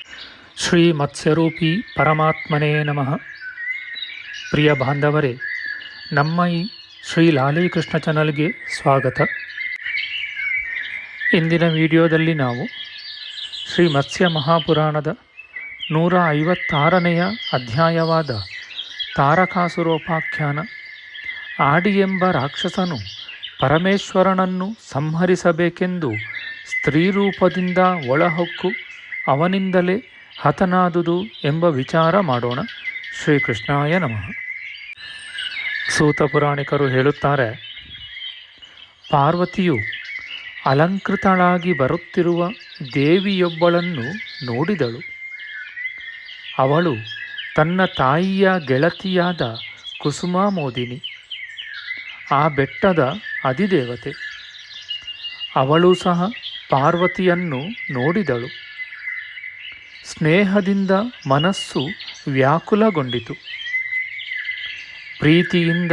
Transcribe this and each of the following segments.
ಶ್ರೀ ಮತ್ಸ್ಯರೂಪಿ ಪರಮಾತ್ಮನೇ ನಮಃ. ಪ್ರಿಯ ಬಾಂಧವರೇ, ನಮ್ಮ ಈ ಶ್ರೀ ಲಾಲೀಕೃಷ್ಣ ಚಾನಲ್ಗೆ ಸ್ವಾಗತ. ಇಂದಿನ ವಿಡಿಯೋದಲ್ಲಿ ನಾವು ಶ್ರೀ ಮತ್ಸ್ಯ ಮಹಾಪುರಾಣದ ನೂರ ಐವತ್ತಾರನೆಯ ಅಧ್ಯಾಯವಾದ ತಾರಕಾಸುರೋಪಾಖ್ಯಾನ, ಆಡಿ ಎಂಬ ರಾಕ್ಷಸನು ಪರಮೇಶ್ವರನನ್ನು ಸಂಹರಿಸಬೇಕೆಂದು ಸ್ತ್ರೀರೂಪದಿಂದ ಒಳಹೊಕ್ಕು ಅವನಿಂದಲೇ ಹತನಾದುದು ಎಂಬ ವಿಚಾರ ಮಾಡೋಣ. ಶ್ರೀಕೃಷ್ಣಾಯ ನಮಃ. ಸೂತ ಪುರಾಣಿಕರು ಹೇಳುತ್ತಾರೆ, ಪಾರ್ವತಿಯು ಅಲಂಕೃತಳಾಗಿ ಬರುತ್ತಿರುವ ದೇವಿಯೊಬ್ಬಳನ್ನು ನೋಡಿದಳು. ಅವಳು ತನ್ನ ತಾಯಿಯ ಗೆಳತಿಯಾದ ಕುಸುಮಾಮೋದಿನಿ, ಆ ಬೆಟ್ಟದ ಅಧಿದೇವತೆ. ಅವಳು ಸಹ ಪಾರ್ವತಿಯನ್ನು ನೋಡಿದಳು. ಸ್ನೇಹದಿಂದ ಮನಸ್ಸು ವ್ಯಾಕುಲಗೊಂಡಿತು. ಪ್ರೀತಿಯಿಂದ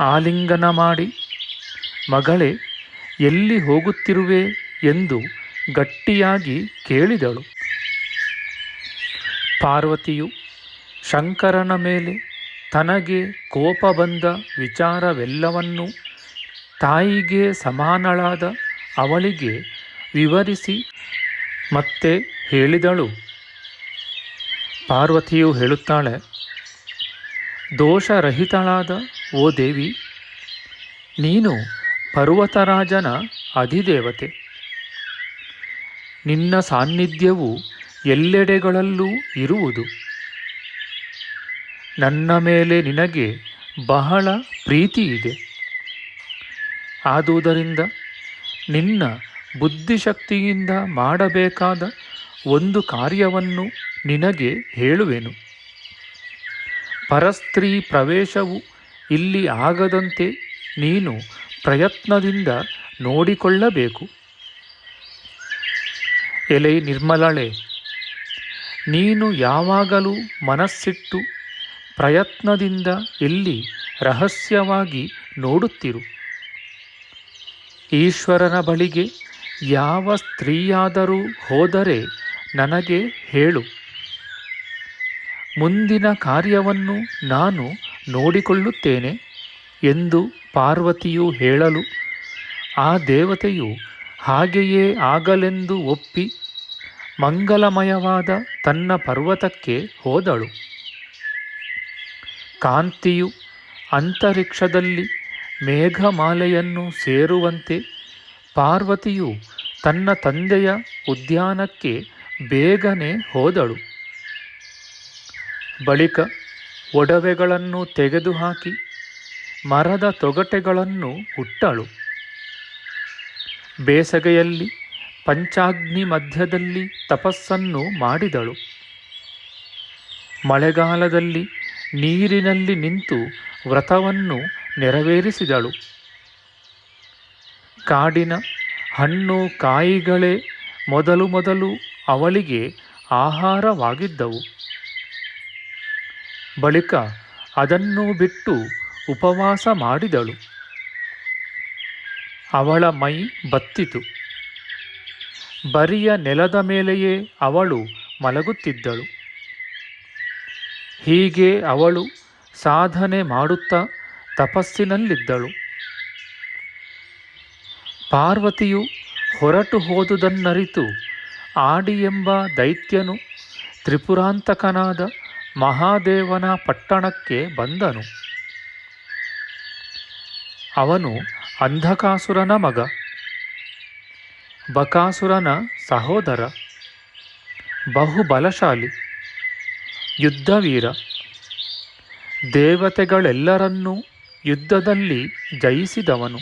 ಆಲಿಂಗನ ಮಾಡಿ, ಮಗಳೇ, ಎಲ್ಲಿ ಹೋಗುತ್ತಿರುವೆ ಎಂದು ಗಟ್ಟಿಯಾಗಿ ಕೇಳಿದಳು. ಪಾರ್ವತಿಯು ಶಂಕರನ ಮೇಲೆ ತನಗೆ ಕೋಪ ಬಂದ ವಿಚಾರವೆಲ್ಲವನ್ನೂ ತಾಯಿಗೆ ಸಮಾನಳಾದ ಅವಳಿಗೆ ವಿವರಿಸಿ ಮತ್ತೆ ಹೇಳಿದಳು. ಪಾರ್ವತಿಯು ಹೇಳುತ್ತಾಳೆ, ದೋಷರಹಿತಳಾದ, ಓ ದೇವಿ, ನೀನು ಪರ್ವತರಾಜನ ಅಧಿದೇವತೆ. ನಿನ್ನ ಸಾನ್ನಿಧ್ಯವು ಎಲ್ಲೆಡೆಗಳಲ್ಲೂ ಇರುವುದು. ನನ್ನ ಮೇಲೆ ನಿನಗೆ ಬಹಳ ಪ್ರೀತಿ ಇದೆ. ಆದುದರಿಂದ ನಿನ್ನ ಬುದ್ಧಿಶಕ್ತಿಯಿಂದ ಮಾಡಬೇಕಾದ ಒಂದು ಕಾರ್ಯವನ್ನು ನಿನಗೆ ಹೇಳುವೆನು. ಪರಸ್ತ್ರೀ ಪ್ರವೇಶವು ಇಲ್ಲಿ ಆಗದಂತೆ ನೀನು ಪ್ರಯತ್ನದಿಂದ ನೋಡಿಕೊಳ್ಳಬೇಕು. ಎಲೆ ನಿರ್ಮಲಳೆ, ನೀನು ಯಾವಾಗಲೂ ಮನಸ್ಸಿಟ್ಟು ಪ್ರಯತ್ನದಿಂದ ಇಲ್ಲಿ ರಹಸ್ಯವಾಗಿ ನೋಡುತ್ತಿರು. ಈಶ್ವರನ ಬಳಿಗೆ ಯಾವ ಸ್ತ್ರೀಯಾದರೂ ಹೋದರೆ ನನಗೆ ಹೇಳು. ಮುಂದಿನ ಕಾರ್ಯವನ್ನು ನಾನು ನೋಡಿಕೊಳ್ಳುತ್ತೇನೆ ಎಂದು ಪಾರ್ವತಿಯು ಹೇಳಲು ಆ ದೇವತೆಯು ಹಾಗೆಯೇ ಆಗಲೆಂದು ಒಪ್ಪಿ ಮಂಗಲಮಯವಾದ ತನ್ನ ಪರ್ವತಕ್ಕೆ ಹೋದಳು. ಕಾಂತಿಯು ಅಂತರಿಕ್ಷದಲ್ಲಿ ಮೇಘಮಾಲೆಯನ್ನು ಸೇರುವಂತೆ ಪಾರ್ವತಿಯು ತನ್ನ ತಂದೆಯ ಉದ್ಯಾನಕ್ಕೆ ಬೇಗನೆ ಹೋದಳು. ಬಳಿಕ ಒಡವೆಗಳನ್ನು ತೆಗೆದುಹಾಕಿ ಮರದ ತೊಗಟೆಗಳನ್ನು ಹುಟ್ಟಳು ಬೇಸಗೆಯಲ್ಲಿ ಪಂಚಾಗ್ನಿ ಮಧ್ಯದಲ್ಲಿ ತಪಸ್ಸನ್ನು ಮಾಡಿದಳು. ಮಳೆಗಾಲದಲ್ಲಿ ನೀರಿನಲ್ಲಿ ನಿಂತು ವ್ರತವನ್ನು ನೆರವೇರಿಸಿದಳು. ಕಾಡಿನ ಹಣ್ಣು ಕಾಯಿಗಳೇ ಮೊದಲು ಮೊದಲು ಅವಳಿಗೆ ಆಹಾರವಾಗಿದ್ದವು. ಬಳಿಕ ಅದನ್ನು ಬಿಟ್ಟು ಉಪವಾಸ ಮಾಡಿದಳು. ಅವಳ ಮೈ ಬತ್ತಿತು. ಬರಿಯ ನೆಲದ ಮೇಲೆಯೇ ಅವಳು ಮಲಗುತ್ತಿದ್ದಳು. ಹೀಗೆ ಅವಳು ಸಾಧನೆ ಮಾಡುತ್ತಾ ತಪಸ್ಸಿನಲ್ಲಿದ್ದಳು. ಪಾರ್ವತಿಯು ಹೊರಟು ಹೋದುದನ್ನರಿತು ಆಡಿ ಎಂಬ ದೈತ್ಯನು ತ್ರಿಪುರಾಂತಕನಾದ ಮಹಾದೇವನ ಪಟ್ಟಣಕ್ಕೆ ಬಂದನು. ಅವನು ಅಂಧಕಾಸುರನ ಮಗ, ಬಕಾಸುರನ ಸಹೋದರ, ಬಹುಬಲಶಾಲಿ, ಯುದ್ಧವೀರ. ದೇವತೆಗಳೆಲ್ಲರನ್ನೂ ಯುದ್ಧದಲ್ಲಿ ಜಯಿಸಿದವನು.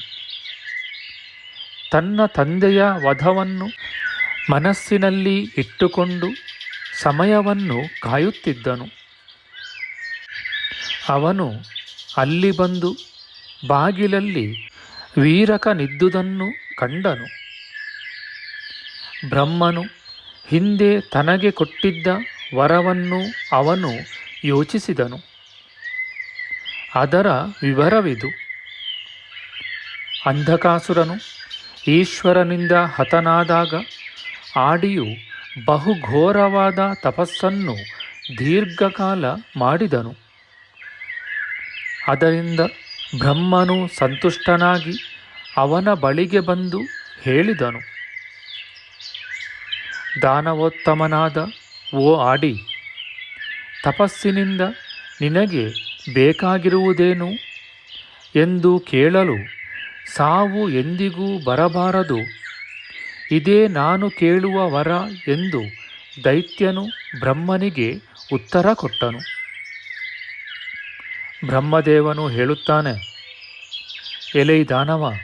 ತನ್ನ ತಂದೆಯ ವಧವನ್ನು ಮನಸ್ಸಿನಲ್ಲಿ ಇಟ್ಟುಕೊಂಡು ಸಮಯವನ್ನು ಕಾಯುತ್ತಿದ್ದನು. ಅವನು ಅಲ್ಲಿ ಬಂದು ಬಾಗಿಲಲ್ಲಿ ವೀರಕನಿದ್ದುದನ್ನು ಕಂಡನು. ಬ್ರಹ್ಮನು ಹಿಂದೆ ತನಗೆ ಕೊಟ್ಟಿದ್ದ ವರವನ್ನು ಅವನು ಯೋಚಿಸಿದನು. ಅದರ ವಿವರವಿದು. ಅಂಧಕಾಸುರನು ಈಶ್ವರನಿಂದ ಹತನಾದಾಗ ಆಡಿಯು ಬಹುಘೋರವಾದ ತಪಸ್ಸನ್ನು ದೀರ್ಘಕಾಲ ಮಾಡಿದನು. ಅದರಿಂದ ಬ್ರಹ್ಮನು ಸಂತುಷ್ಟನಾಗಿ ಅವನ ಬಳಿಗೆ ಬಂದು ಹೇಳಿದನು. ದಾನವೋತ್ತಮನಾದ ಓ ಆಡಿ, ತಪಸ್ಸಿನಿಂದ ನಿನಗೆ ಬೇಕಾಗಿರುವುದೇನು? ಎಂದು ಕೇಳಲು ಸಾವು ಎಂದಿಗೂ ಬರಬಾರದು. ಇದೇ ನಾನು ಕೇಳುವ ವರ ಎಂದು ದೈತ್ಯನು ಬ್ರಹ್ಮನಿಗೆ ಉತ್ತರ ಕೊಟ್ಟನು. ಬ್ರಹ್ಮದೇವನು ಹೇಳುತ್ತಾನೆ, ಎಲೈ ದಾನವ,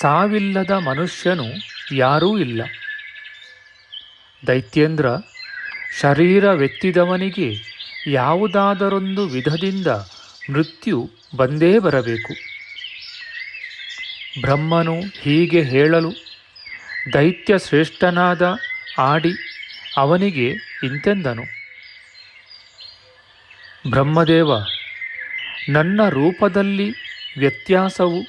ಸಾವಿಲ್ಲದ ಮನುಷ್ಯನು ಯಾರೂ ಇಲ್ಲ. ದೈತ್ಯೇಂದ್ರ, ಶರೀರವೆತ್ತಿದವನಿಗೆ ಯಾವುದಾದರೊಂದು ವಿಧದಿಂದ ಮೃತ್ಯು ಬಂದೇ ಬರಬೇಕು. ಬ್ರಹ್ಮನು ಹೀಗೆ ಹೇಳಲು ದೈತ್ಯ ಶ್ರೇಷ್ಠನಾದ ಆಡಿ ಅವನಿಗೆ ಇಂತೆಂದನು. ಬ್ರಹ್ಮದೇವ, ನನ್ನ ರೂಪದಲ್ಲಿ ವ್ಯತ್ಯಾಸವು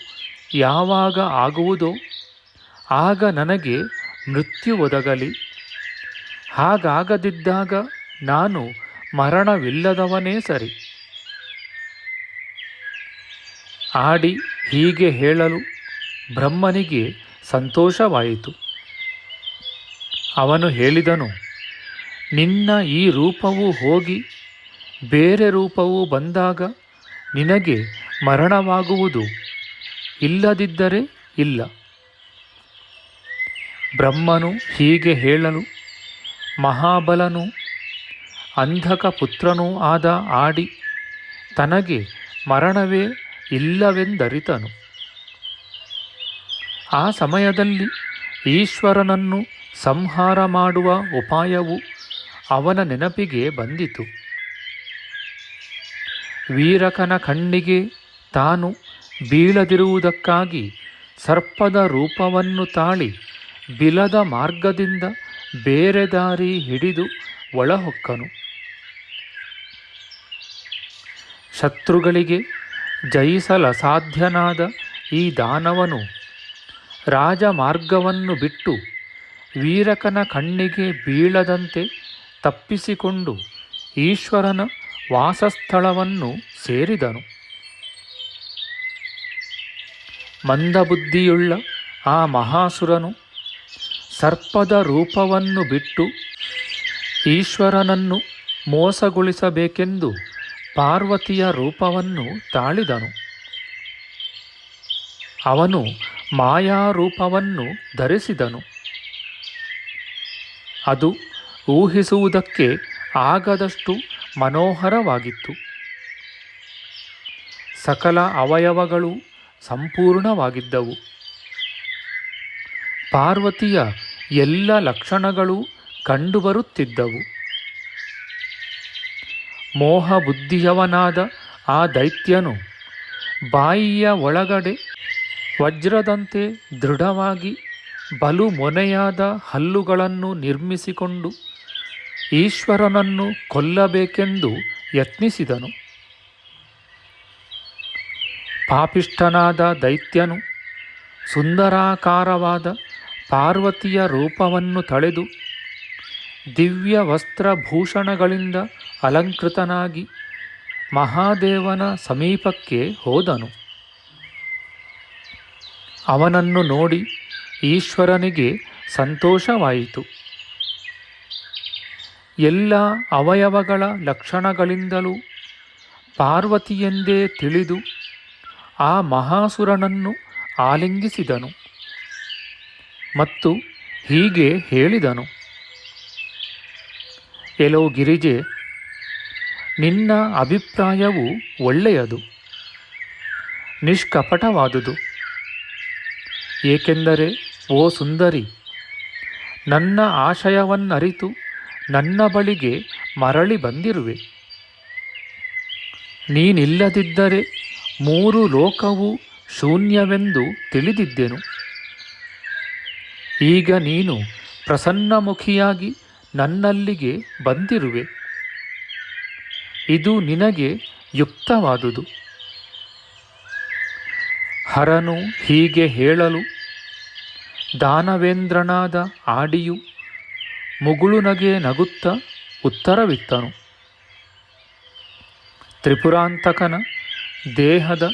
ಯಾವಾಗ ಆಗುವುದೋ ಆಗ ನನಗೆ ಮೃತ್ಯು ಒದಗಲಿ. ಹಾಗಾಗದಿದ್ದಾಗ ನಾನು ಮರಣವಿಲ್ಲದವನೇ ಸರಿ. ಆಡಿ ಹೀಗೆ ಹೇಳಲು ಬ್ರಹ್ಮನಿಗೆ ಸಂತೋಷವಾಯಿತು. ಅವನು ಹೇಳಿದನು, ನಿನ್ನ ಈ ರೂಪವು ಹೋಗಿ ಬೇರೆ ರೂಪವು ಬಂದಾಗ ನಿನಗೆ ಮರಣವಾಗುವುದು ಇಲ್ಲದಿದ್ದರೆ ಇಲ್ಲ. ಬ್ರಹ್ಮನು ಹೀಗೆ ಹೇಳಲು, ಮಹಾಬಲನು ಅಂಧಕ ಪುತ್ರನೂ ಆದ ಆಡಿ ತನಗೆ ಮರಣವೇ ಇಲ್ಲವೆಂದರಿತನು. ಆ ಸಮಯದಲ್ಲಿ ಈಶ್ವರನನ್ನು ಸಂಹಾರ ಮಾಡುವ ಉಪಾಯವು ಅವನ ನೆನಪಿಗೆ ಬಂದಿತು. ವೀರಕನ ಕಣ್ಣಿಗೆ ತಾನು ಬೀಳದಿರುವುದಕ್ಕಾಗಿ ಸರ್ಪದ ರೂಪವನ್ನು ತಾಳಿ ಬಿಲದ ಮಾರ್ಗದಿಂದ ಬೇರೆ ದಾರಿ ಹಿಡಿದು ಒಳಹೊಕ್ಕನು. ಶತ್ರುಗಳಿಗೆ ಜಯಿಸಲ ಸಾಧ್ಯನಾದ ಈ ದಾನವನು ರಾಜಮಾರ್ಗವನ್ನು ಬಿಟ್ಟು ವೀರಕನ ಕಣ್ಣಿಗೆ ಬೀಳದಂತೆ ತಪ್ಪಿಸಿಕೊಂಡು ಈಶ್ವರನ ವಾಸಸ್ಥಳವನ್ನು ಸೇರಿದನು. ಮಂದಬುದ್ಧಿಯುಳ್ಳ ಆ ಮಹಾಸುರನು ಸರ್ಪದ ರೂಪವನ್ನು ಬಿಟ್ಟು ಈಶ್ವರನನ್ನು ಮೋಸಗೊಳಿಸಬೇಕೆಂದು ಪಾರ್ವತಿಯ ರೂಪವನ್ನು ತಾಳಿದನು. ಅವನು ಮಾಯಾರೂಪವನ್ನು ಧರಿಸಿದನು. ಅದು ಊಹಿಸುವುದಕ್ಕೆ ಆಗದಷ್ಟು ಮನೋಹರವಾಗಿತ್ತು. ಸಕಲ ಅವಯವಗಳು ಸಂಪೂರ್ಣವಾಗಿದ್ದವು. ಪಾರ್ವತಿಯ ಎಲ್ಲ ಲಕ್ಷಣಗಳು ಕಂಡುಬರುತ್ತಿದ್ದವು. ಮೋಹ ಬುದ್ಧಿಯವನಾದ ಆ ದೈತ್ಯನು ಬಾಯಿಯ ಒಳಗಡೆ ವಜ್ರದಂತೆ ದೃಢವಾಗಿ ಬಲು ಮೊನೆಯಾದ ಹಲ್ಲುಗಳನ್ನು ನಿರ್ಮಿಸಿಕೊಂಡು ಈಶ್ವರನನ್ನು ಕೊಲ್ಲಬೇಕೆಂದು ಯತ್ನಿಸಿದನು. ಪಾಪಿಷ್ಠನಾದ ದೈತ್ಯನು ಸುಂದರಾಕಾರವಾದ ಪಾರ್ವತಿಯ ರೂಪವನ್ನು ತಳೆದು ದಿವ್ಯ ವಸ್ತ್ರಭೂಷಣಗಳಿಂದ ಅಲಂಕೃತನಾಗಿ ಮಹಾದೇವನ ಸಮೀಪಕ್ಕೆ ಹೋದನು. ಅವನನ್ನು ನೋಡಿ ಈಶ್ವರನಿಗೆ ಸಂತೋಷವಾಯಿತು. ಎಲ್ಲ ಅವಯವಗಳ ಲಕ್ಷಣಗಳಿಂದಲೂ ಪಾರ್ವತಿಯೆಂದೇ ತಿಳಿದು ಆ ಮಹಾಸುರನನ್ನು ಆಲಿಂಗಿಸಿದನು ಮತ್ತು ಹೀಗೆ ಹೇಳಿದನು. ಎಲೋ ಗಿರಿಜೆ, ನಿನ್ನ ಅಭಿಪ್ರಾಯವು ಒಳ್ಳೆಯದು, ನಿಷ್ಕಪಟವಾದುದು. ಏಕೆಂದರೆ ಓ ಸುಂದರಿ, ನನ್ನ ಆಶಯವನ್ನರಿತು ನನ್ನ ಬಳಿಗೆ ಮರಳಿ ಬಂದಿರುವೆ. ನೀನಿಲ್ಲದಿದ್ದರೆ ಮೂರು ಲೋಕವು ಶೂನ್ಯವೆಂದು ತಿಳಿದಿದ್ದೆನು. ಈಗ ನೀನು ಪ್ರಸನ್ನಮುಖಿಯಾಗಿ ನನ್ನಲ್ಲಿಗೆ ಬಂದಿರುವೆ. ಇದು ನಿನಗೆ ಯುಕ್ತವಾದುದು. ಹರನು ಹೀಗೆ ಹೇಳಲು ದಾನವೇಂದ್ರನಾದ ಆಡಿಯು ಮುಗುಳುನಗೆ ನಗುತ್ತ ಉತ್ತರವಿತ್ತನು. ತ್ರಿಪುರಾಂತಕನ ದೇಹದ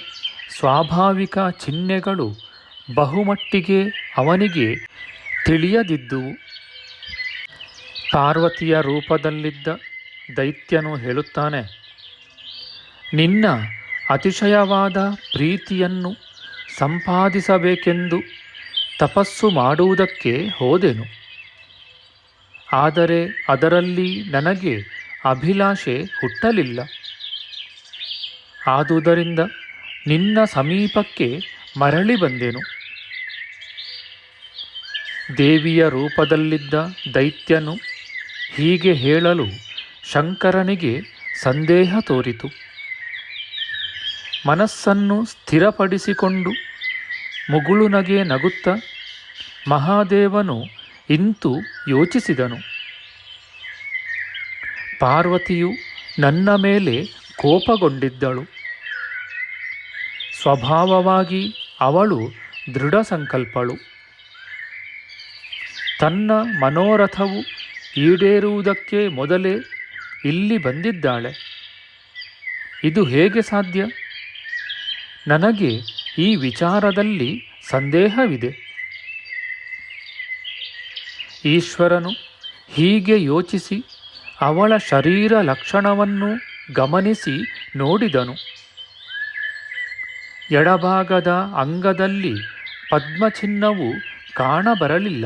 ಸ್ವಾಭಾವಿಕ ಚಿಹ್ನೆಗಳು ಬಹುಮಟ್ಟಿಗೆ ಅವನಿಗೆ ತಿಳಿಯದಿದ್ದುವು. ಪಾರ್ವತಿಯ ರೂಪದಲ್ಲಿದ್ದ ದೈತ್ಯನು ಹೇಳುತ್ತಾನೆ, ನಿನ್ನ ಅತಿಶಯವಾದ ಪ್ರೀತಿಯನ್ನು ಸಂಪಾದಿಸಬೇಕೆಂದು ತಪಸ್ಸು ಮಾಡುವುದಕ್ಕೆ ಹೋದೆನು. ಆದರೆ ಅದರಲ್ಲಿ ನನಗೆ ಅಭಿಲಾಷೆ ಹುಟ್ಟಲಿಲ್ಲ. ಆದುದರಿಂದ ನಿನ್ನ ಸಮೀಪಕ್ಕೆ ಮರಳಿ ಬಂದೆನು. ದೇವಿಯ ರೂಪದಲ್ಲಿದ್ದ ದೈತ್ಯನು ಹೀಗೆ ಹೇಳಲು ಶಂಕರನಿಗೆ ಸಂದೇಹ ತೋರಿತು. ಮನಸ್ಸನ್ನು ಸ್ಥಿರಪಡಿಸಿಕೊಂಡು ಮುಗುಳುನಗೆ ನಗುತ್ತ ಮಹಾದೇವನು ಇಂತು ಯೋಚಿಸಿದನು. ಪಾರ್ವತಿಯು ನನ್ನ ಮೇಲೆ ಕೋಪಗೊಂಡಿದ್ದಳು. ಸ್ವಭಾವವಾಗಿ ಅವಳು ದೃಢ ಸಂಕಲ್ಪಳು ತನ್ನ ಮನೋರಥವು ಈಡೇರುವುದಕ್ಕೆ ಮೊದಲೇ ಇಲ್ಲಿ ಬಂದಿದ್ದಾಳೆ. ಇದು ಹೇಗೆ ಸಾಧ್ಯ? ನನಗೆ ಈ ವಿಚಾರದಲ್ಲಿ ಸಂದೇಹವಿದೆ. ಈಶ್ವರನು ಹೀಗೆ ಯೋಚಿಸಿ ಅವಳ ಶರೀರ ಲಕ್ಷಣವನ್ನು ಗಮನಿಸಿ ನೋಡಿದನು. ಎಡಭಾಗದ ಅಂಗದಲ್ಲಿ ಪದ್ಮಚಿಹ್ನವು ಕಾಣಬರಲಿಲ್ಲ.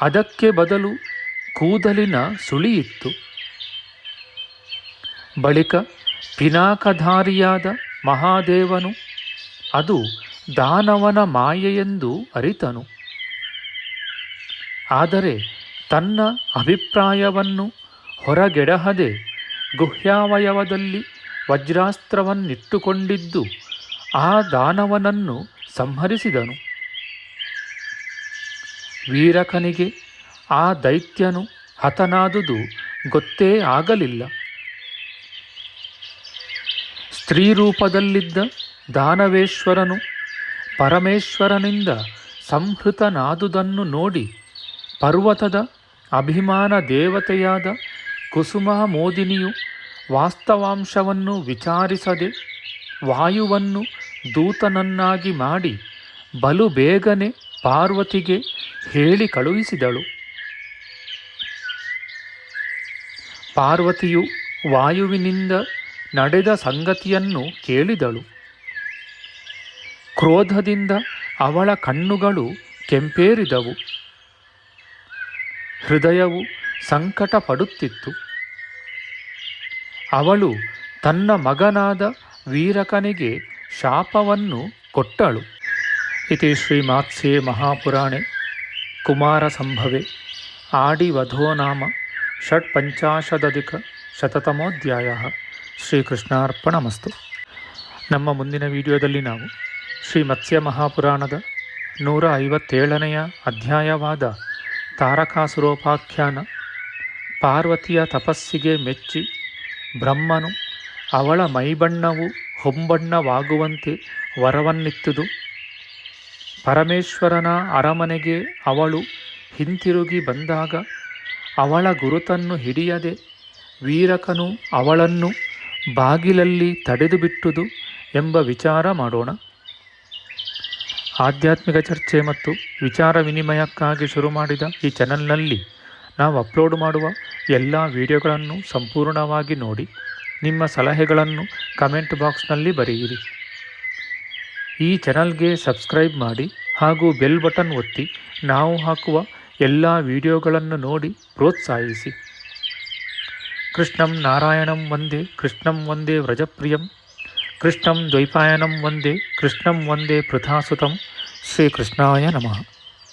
ಅದಕ್ಕೆ ಬದಲು ಕೂದಲಿನ ಸುಳಿಯಿತ್ತು. ಬಳಿಕ ಪಿನಾಕಧಾರಿಯಾದ ಮಹಾದೇವನು ಅದು ದಾನವನ ಮಾಯೆಯೆಂದು ಅರಿತನು. ಆದರೆ ತನ್ನ ಅಭಿಪ್ರಾಯವನ್ನು ಹೊರಗೆಡಹದೆ ಗುಹ್ಯಾವಯವದಲ್ಲಿ ವಜ್ರಾಸ್ತ್ರವನ್ನಿಟ್ಟುಕೊಂಡಿದ್ದು ಆ ದಾನವನನ್ನು ಸಂಹರಿಸಿದನು. ವೀರಕನಿಗೆ ಆ ದೈತ್ಯನು ಹತನಾದುದು ಗೊತ್ತೇ ಆಗಲಿಲ್ಲ. ಸ್ತ್ರೀ ರೂಪದಲ್ಲಿದ್ದ ದಾನವೇಶ್ವರನು ಪರಮೇಶ್ವರನಿಂದ ಸಂಹೃತನಾದುದನ್ನು ನೋಡಿ ಪರ್ವತದ ಅಭಿಮಾನ ದೇವತೆಯಾದ ಕುಸುಮ ಮೋದಿನಿಯು ವಾಸ್ತವಾಂಶವನ್ನು ವಿಚಾರಿಸದೆ ವಾಯುವನ್ನು ದೂತನನ್ನಾಗಿ ಮಾಡಿ ಬಲು ಬೇಗನೆ ಪಾರ್ವತಿಗೆ ಹೇಳಿ ಕಳುಹಿಸಿದಳು. ಪಾರ್ವತಿಯು ವಾಯುವಿನಿಂದ ನಡೆದ ಸಂಗತಿಯನ್ನು ಕೇಳಿದಳು. ಕ್ರೋಧದಿಂದ ಅವಳ ಕಣ್ಣುಗಳು ಕೆಂಪೇರಿದವು. ಹೃದಯವು ಸಂಕಟ ಪಡುತ್ತಿತ್ತು ಅವಳು ತನ್ನ ಮಗನಾದ ವೀರಕನಿಗೆ ಶಾಪವನ್ನು ಕೊಟ್ಟಳು. ಇತಿ ಶ್ರೀಮಾತ್ಸ್ಯೆ ಮಹಾಪುರಾಣೆ. ಕುಮಾರಸಂಭವೆ. ಆಡಿವಧೋ ನಾಮ ಷಟ್ಪಂಚಾಶದಧಿಕ ಶತತಮೋಧ್ಯಾಯ. ಶ್ರೀಕೃಷ್ಣಾರ್ಪಣಮಸ್ತು. ನಮ್ಮ ಮುಂದಿನ ವಿಡಿಯೋದಲ್ಲಿ ನಾವು ಶ್ರೀ ಮತ್ಸ್ಯ ಮಹಾಪುರಾಣದ ನೂರ ಐವತ್ತೇಳನೆಯ ಅಧ್ಯಾಯವಾದ ತಾರಕಾಸುರೋಪಾಖ್ಯಾನ ಪಾರ್ವತಿಯ ತಪಸ್ಸಿಗೆ ಮೆಚ್ಚಿ ಬ್ರಹ್ಮನು ಅವಳ ಮೈಬಣ್ಣವು ಹೊಂಬಣ್ಣವಾಗುವಂತೆ ವರವನ್ನಿತ್ತುದು. ಪರಮೇಶ್ವರನ ಅರಮನೆಗೆ ಅವಳು ಹಿಂತಿರುಗಿ ಬಂದಾಗ ಅವಳ ಗುರುತನ್ನು ಹಿಡಿಯದೆ ವೀರಕನು ಅವಳನ್ನು ಬಾಗಿಲಲ್ಲಿ ತಡೆದುಬಿಟ್ಟುದು ಎಂಬ ವಿಚಾರ ಮಾಡೋಣ. ಆಧ್ಯಾತ್ಮಿಕ ಚರ್ಚೆ ಮತ್ತು ವಿಚಾರ ವಿನಿಮಯಕ್ಕಾಗಿ ಶುರು ಮಾಡಿದ ಈ ಚಾನಲ್ನಲ್ಲಿ ನಾವು ಅಪ್ಲೋಡ್ ಮಾಡುವ ಎಲ್ಲ ವಿಡಿಯೋಗಳನ್ನು ಸಂಪೂರ್ಣವಾಗಿ ನೋಡಿ, ನಿಮ್ಮ ಸಲಹೆಗಳನ್ನು ಕಮೆಂಟ್ ಬಾಕ್ಸ್ನಲ್ಲಿ ಬರೆಯಿರಿ. ಈ ಚಾನಲ್ಗೆ ಸಬ್ಸ್ಕ್ರೈಬ್ ಮಾಡಿ ಹಾಗೂ ಬೆಲ್ ಬಟನ್ ಒತ್ತಿ ನಾವು ಹಾಕುವ ಎಲ್ಲ ವಿಡಿಯೋಗಳನ್ನು ನೋಡಿ ಪ್ರೋತ್ಸಾಹಿಸಿ. కృష్ణం నారాయణం వందే కృష్ణం వందే వ్రజప్రియం. కృష్ణం ద్వైపాయనం వందే కృష్ణం వందే పృథాసుతం శ్రీకృష్ణాయ నమ.